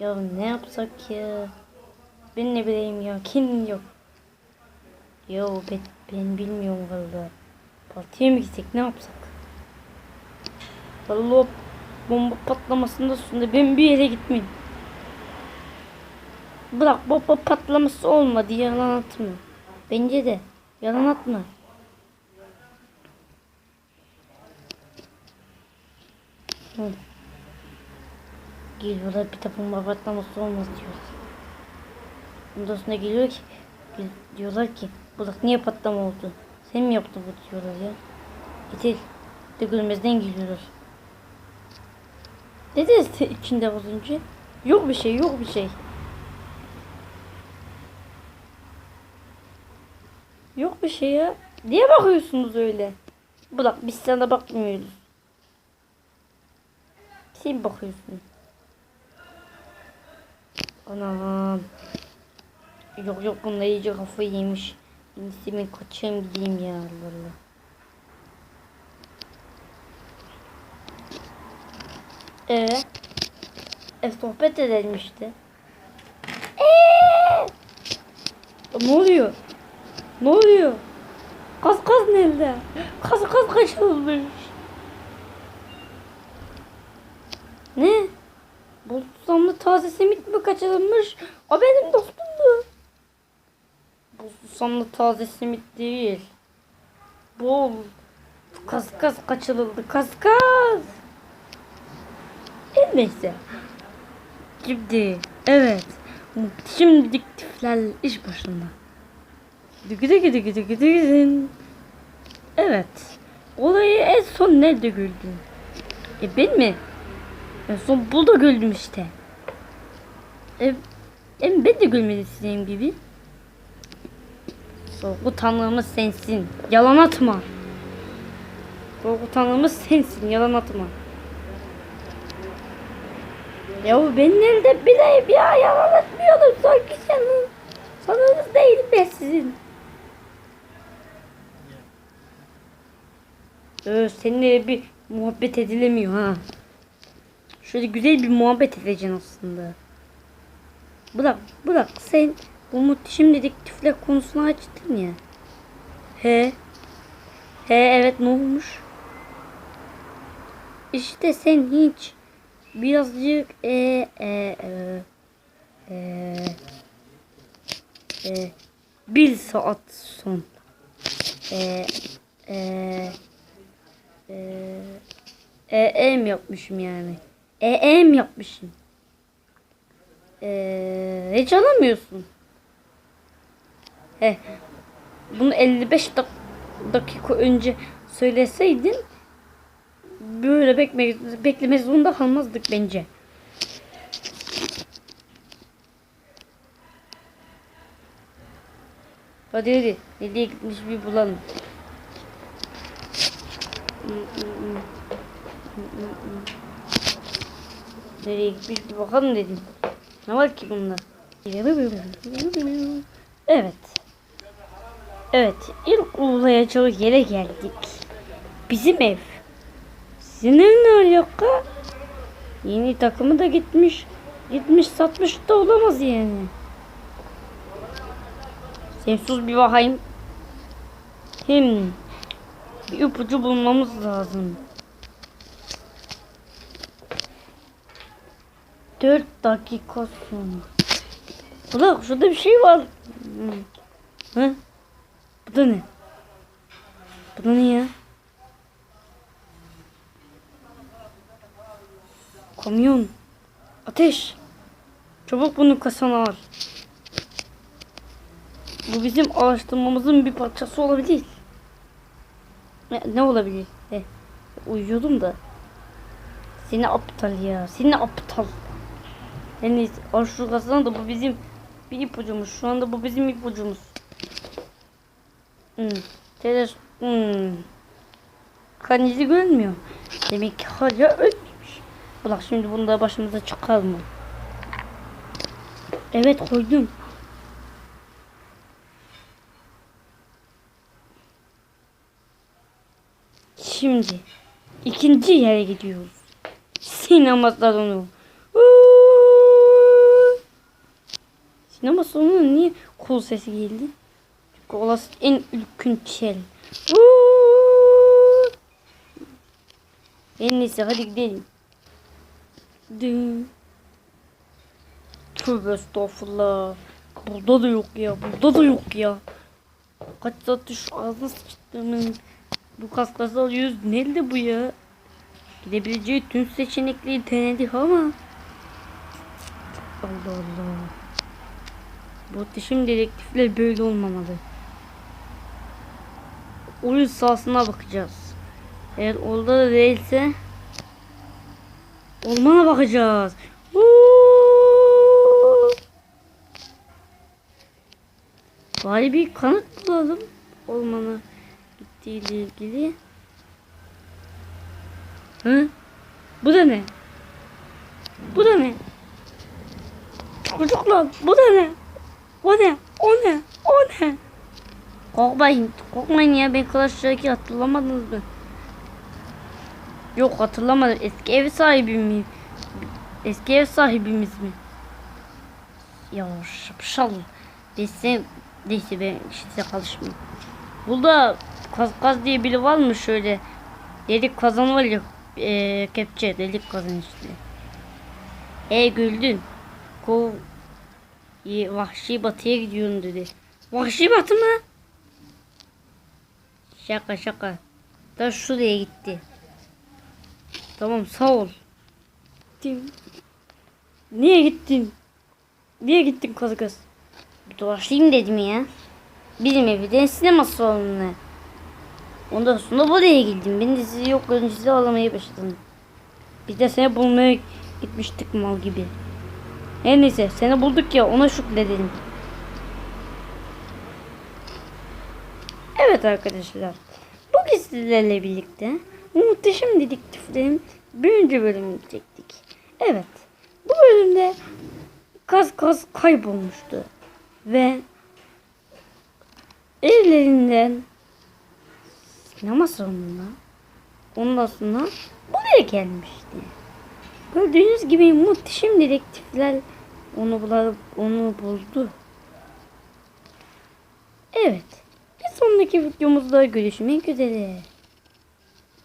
Ya ne yapsak ya? Ben ne bileyim ya. Kim yok? Yo ben, ben bilmiyorum valla. Partiye mi gitsek ne yapsak? Valla bomba patlamasında sonra ben bir yere gitmeyeyim. Bırak bomba patlaması olmadı yalan atma. Bence de yalan atma. Hı. Geliyorlar bir de bomba patlaması olmaz diyorlar. Ondan sonra geliyor ki diyorlar ki Burak niye patlama oldu? Sen mi yaptın bu diyorlar ya. Getir. De görmezden geliyorlar. Ne dedi içinde az? Yok bir şey yok bir şey. Yok bir şey ya. Niye bakıyorsunuz öyle? Burak biz sana bakmıyoruz. Sen bakıyorsun. Anam. Yok yok bunda iyice kafayı yemiş. İyisi ben kaçayım gideyim ya Allah. Ee, e, sohbet edelim işte. Ee! Ne oluyor? Ne oluyor? Kaz kaz nerede? Kaz kaz kaçırılmış. Ne? Bu susamlı taze simit mi kaçırılmış? O benim dostumdu. Bu susamlı taze simit değil. Bu kaz kaz kaçırıldı. Kaz kaz. Her neyse. Şimdi evet. Şimdi diktifler iş başında. Gidi gidi gidi gidi gidi. Evet. Olayı en son nerede gördün? E ben mi? En son burada gördüm işte. E, e ben de görmedim sizin gibi. Sorgu tanrımız sensin. Yalan atma. Sorgu tanrımız sensin. Yalan atma. Ya ben nerede bileyim ya yalan atmıyordum sanki senin. Sanırız değilim ben sizin. Ee, seninle bir muhabbet edilemiyor ha. Şöyle güzel bir muhabbet edeceksin aslında. Bırak bırak sen bu muhteşem dedektifler konusunu açtın ya. He. He evet ne olmuş? İşte sen hiç birazcık e e e e, e bir saat son e e e e em yapmışım yani. E em yapmışım. E hiç anlamıyorsun. He. Bunu 55 dak dakika önce söyleseydin böyle beklemek, beklemek zorunda kalmazdık bence. Hadi hadi. Nereye gitmiş bir bulalım. Nereye gitmiş bir bakalım dedim. Ne var ki bunda? Evet. Evet. ilk uğrayacağı yere geldik. Bizim ev. Sizin ev ne alaka? Yeni takımı da gitmiş. Gitmiş satmış da olamaz yani. Sen sus bir bakayım. Hem bir ipucu bulmamız lazım. Dört dakika sonra. Ulan şurada bir şey var. Hı. Bu da ne? Bu da ne ya? Kamyon. Ateş. Çabuk bunu kasana al. Bu bizim araştırmamızın bir parçası olabilir. Ne, ne olabilir? E, uyuyordum da. Seni aptal ya. Seni aptal. Yani al şu kasana da bu bizim bir ipucumuz. Şu anda bu bizim ipucumuz. Hmm. Telaş. Hmm. Kan izi görmüyor. Demek ki hala ölmemiş. Bak şimdi bunu da başımıza çıkar mı? Evet koydum. Şimdi ikinci yere gidiyoruz. Sinema salonu. Uuu. Sinema salonuna niye kol sesi geldi? Çünkü olası en ürkünçel. Vuuu! En neyse hadi gidelim. Dün. Tövbe estağfurullah. Burada da yok ya. Burada da yok ya. Kaç saattir şu ağzına sıçtığımın bu kaskası alıyoruz. Nerede bu ya? Gidebileceği tüm seçenekleri denedik ama. Allah Allah. Muhteşem dedektifler böyle olmamalı. Oyun sahasına bakacağız. Eğer orada da değilse Ormana bakacağız. Vuuu. Bari bir kanıt bulalım. Ormana gittiğiyle ilgili. Hı? Bu da ne? Bu da ne? Çocuklar bu da ne? O ne? O ne? O ne? Korkmayın. Korkmayın ya. Ben Clash hatırlamadınız mı? Yok hatırlamadım. Eski ev sahibi mi? Eski ev sahibimiz mi? Ya şapşal. Neyse, neyse ben işte karışmayayım. Burada kaz, kaz diye biri var mı şöyle? Delik kazan var ya. E, kepçe delik kazan işte. E güldün. Kov vahşi batıya gidiyorum dedi. Vahşi batı mı? Şaka şaka. Da şuraya gitti. Tamam sağ ol. Gittim. Niye gittin? Niye gittin kız kız? Bir dolaşayım dedim ya. Bizim evden sinema salonuna. Ondan sonra buraya geldim. Ben de sizi yok görünce sizi ağlamaya başladım. Biz de seni bulmaya gitmiştik mal gibi. Her neyse seni bulduk ya ona şükredelim. Evet arkadaşlar. Bugün sizlerle birlikte muhteşem dedektiflerin birinci bölümünü çektik. Evet. Bu bölümde kaz kaz kaybolmuştu. Ve evlerinden sinema salonuna ondan sonra buraya gelmişti. Gördüğünüz gibi muhteşem dedektifler onu bulup onu buldu. Evet. Bir sonraki videomuzda görüşmek üzere.